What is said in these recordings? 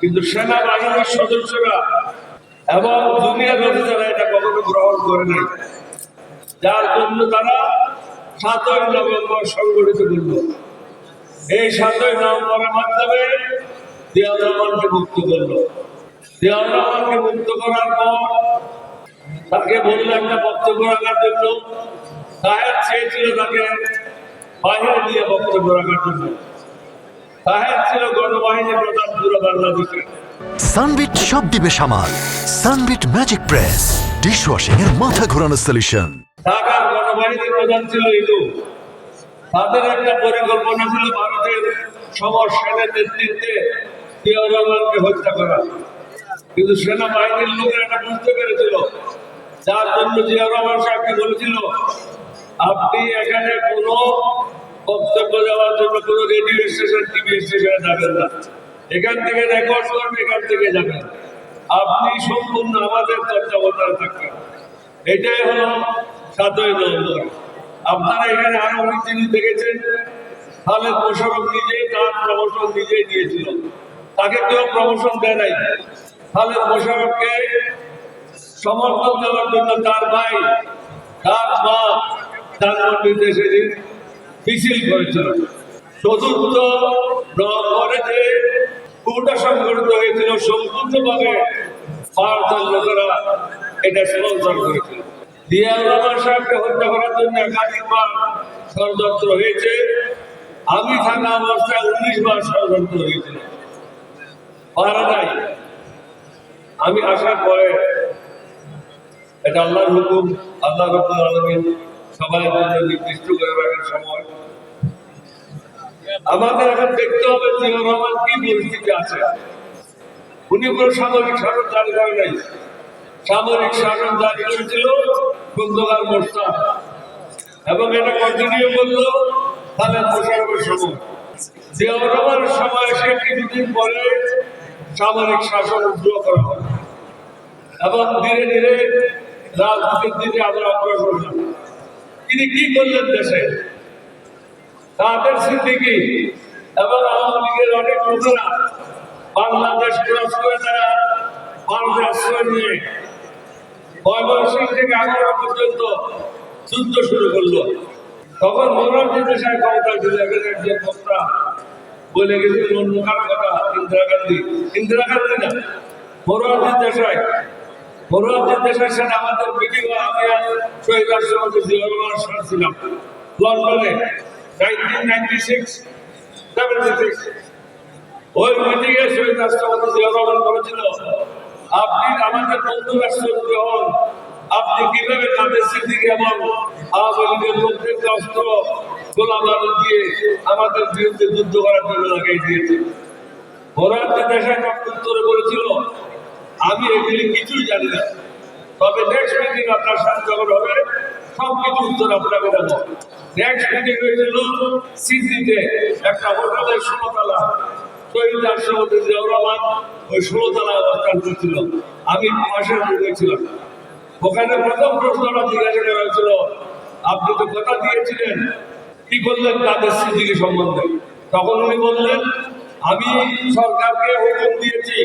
কিন্তু সেনাবাহিনীর সদস্যরা এবং জুনিয়র অফিসাররা এটা কখনো গ্রহণ করে নাই, যার জন্য তারা সাতই নভেম্বর সংগঠিত করল। এই সাতই নভেম্বরের মাধ্যমে রহমানকে মুক্ত করল। রহমানকে মুক্ত করার পর তাকে বলল একটা বক্তব্য রাখার জন্য সাহেব চেয়েছিল তাকে বাইরে দিয়ে বক্তব্য রাখার জন্য। সাহেব ছিল গণবাহিনী প্রধান পুরো বাংলাদেশে সানবিট সব দিবে সামাল। Sunbit magic press. ডিশওয়াশিং এর মাথা ঘোরানো সলিউশন ঢাকার প্রধান ছিল ইলু তাদের একটা পরিকল্পনা ছিল ভারতের সমস্যাদের নেতৃত্বে জিয়াউর রহমানকে হত্যা করা। কিন্তু সেনাবাহিনীর লোকেরা এটা বুঝতে পেরেছিল। যার জন্য জিয়াউর রহমান সাহেবকে বলেছিল আপনি এখানে কোনো বক্তব্য দেওয়ার জন্য কোনো রেডিও স্টেশন টিভি স্টেশনে যাবেন না। এখান থেকে রেকর্ড করবেন এখান থেকে যাবেন আপনি সম্পূর্ণ আমাদের তত্ত্বাবধানে থাকবেন। এটাই হলো সাতই নভেম্বর। আপনারা এখানে আরও অনেক জিনিস দেখেছেন খালেদ মোশারফ নিজে তার প্রমোশন নিজেই দিয়েছিল। তাকে কেউ প্রমোশন দেয় নাই। খালেদ মোশারফকে সমর্থন দেওয়ার জন্য তার ভাই, তার মা, তার নির্দেশে মিছিল করেছিল। চতুর্থ যে পুরোটা সংগঠিত হয়েছিল, সম্পূর্ণভাবে ভারতের লোকেরা এটা স্পন্সর করেছিল। জিয়াউর রহমান সাহেবকে হত্যা করার জন্য ষড়যন্ত্র হয়েছে। আমি থাকা অবস্থায় উনিশ বার ষড়যন্ত্র হয়েছিল। পারা নাই। আমি আসার পরে এটা আল্লাহর হুকুম, আল্লাহ আলমিন সবাই জন্য নির্দিষ্ট করে সময়। আমাদের এখন দেখতে হবে জিয়াউর রহমান কি পরিস্থিতি আছে। উনি কোনো সামরিক শাসন জারি করে নাই। সামরিক শাসন জারি করেছিল খন্দকার মোস্তাক এবং এটা কন্টিনিউ করল তাহলে মোশারফের সময়। জিয়াউর রহমানের সময় সে কিছুদিন পরে সামরিক শাসন উদ্যোগ করা হয়। এবং ধীরে ধীরে রাজনীতির দিকে আমরা অগ্রসর হলাম। তিনি কি করলেন দেশে? তাদের সিদ্দিকি এবং আওয়ামী লীগের অনেক লোকেরা বাংলাদেশ ক্রস করে তারা ভারতে আশ্রয় নিয়ে ময়মনসিং থেকে আগ্রা পর্যন্ত যুদ্ধ শুরু করল। তখন মোরারজি দেশাই ক্ষমতা ছিল এখানে একজন বক্তা বলে গেছিল অন্য কারও কথা? ইন্দিরা গান্ধী। ইন্দিরা গান্ধী না, মোরারজি দেশাই মোরারজি দেশাই সাথে আমাদের লন্ডনে নাইনটি সিক্স সিক্স। ওই মিটিংয়ে শহীদ রাষ্ট্রপতি জিয়াউর রহমান বলেছিল, আপনি আমাদের বন্ধু রাষ্ট্রপতি হন। আপনি কীভাবে তাদের সিদ্দিকে এবং আওয়ামী লীগের অস্ত্র গোলা বারুদ দিয়ে আমাদের বিরুদ্ধে যুদ্ধ করার জন্য লাগাই দিয়েছে দেশাই উত্তরে বলেছিল আমি এগুলি কিছুই জানি না। তবে নেক্সট মিটিং আপনার সাথে যখন হবে। সব কিছু উত্তর আপনাকে দেবো। নেক্সট মিটিং হয়েছিল একটা আমি ওখানে প্রথম জিজ্ঞাসা করা হয়েছিল, আপনি তো কথা দিয়েছিলেন, কি করলেন তাদের সম্বন্ধে? তখন উনি বললেন, আমি সরকারকে হুকুম দিয়েছি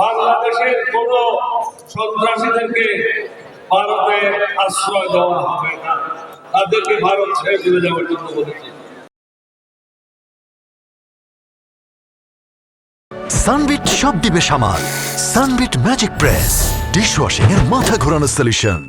বাংলাদেশের কোন সন্ত্রাসীদেরকে ভারতে আশ্রয় দেওয়া হবে না। তাদেরকে ভারত ছেড়ে চলে যাওয়ার জন্য বলেছে। সানবিট সব দিবে সামাল। সানবিট ম্যাজিক প্রেস ডিশওয়াশিং এর মাথা ঘোরানো সলিউশন